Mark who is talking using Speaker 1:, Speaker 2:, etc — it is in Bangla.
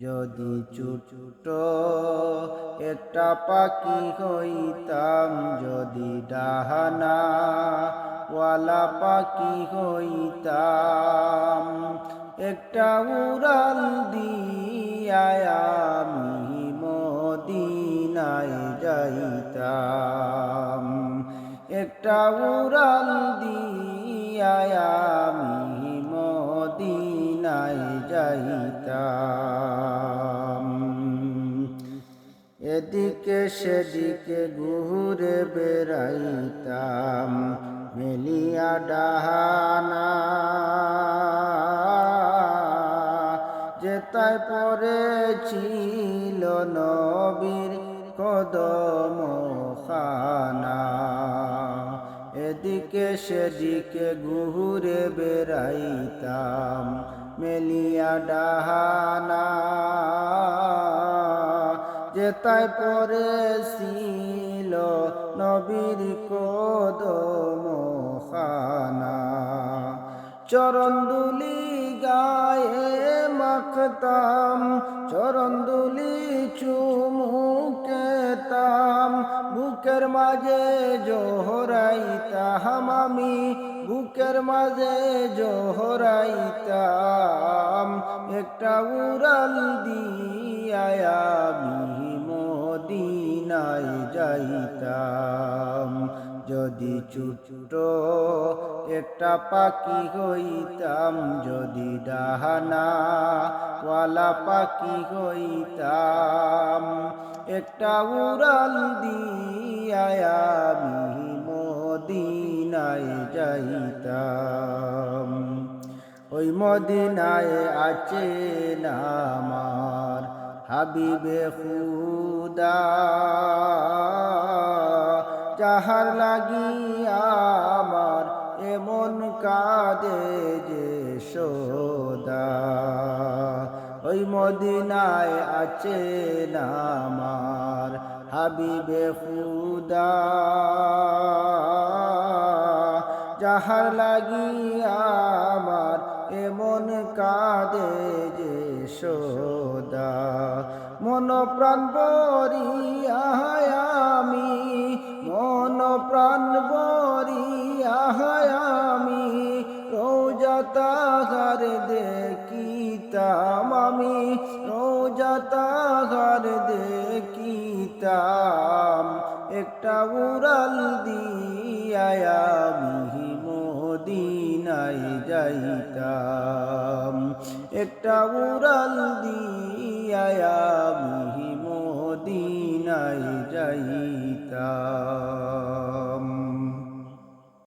Speaker 1: যদি ছোট একটা পাখি হইতাম, যদি ডাহানা ওয়ালা পাখি হইতাম, একটা উড়াল দিয়ায় আমি মদিনায় যাইতাম। একটা উড়াল দিয়ায় এদিকে সেদিকে ঘুরে বেড়াইতাম, মেলিয়া ডাহানা। যেতায় পড়েছিল নবীর কদম খানা, এদিকে সেদিকে ঘুরে বেড়াইতাম, মেলিয়া ডাহানা। যেতায় পড়েছিল নবীর কদম খানা চরণদুলি গায়ে মাখতাম চরণদুলি চুমুকেতাম। বুকের মাঝে জোহরাইতাম আমি, বুকের মাঝে জোহরাইতাম। একটা উড়াল দিয়া আমি মদিনায় যাইতাম। যদি ছোট একটা পাখি হইতাম, যদি ডাহানা ওয়ালা পাখি হইতাম, একটা উড়াল দিয়ায় আমি মদিনায় যাইতাম। ওই মদিনায় আছে না আমার হাবিবে খুদা, যাহার লাগিয়া আমার এমন কাঁদে যে সোদা। ওই মদিনায় আছে আমার হাবিবে খুদা, যাহার লাগিয়া আমার এমন কাঁদে যে সোদা। মন প্রাণ আমি, মন প্রাণ আমি, রোজা তাহার দেখিতাম আমি, রোজা তাহার দেখিতাম, একটা উড়াল দিয়ায় আমি। মদিনায় যাইতাম। একটা উড়াল দিয়ায়া আমি মদিনায় যাইতাম।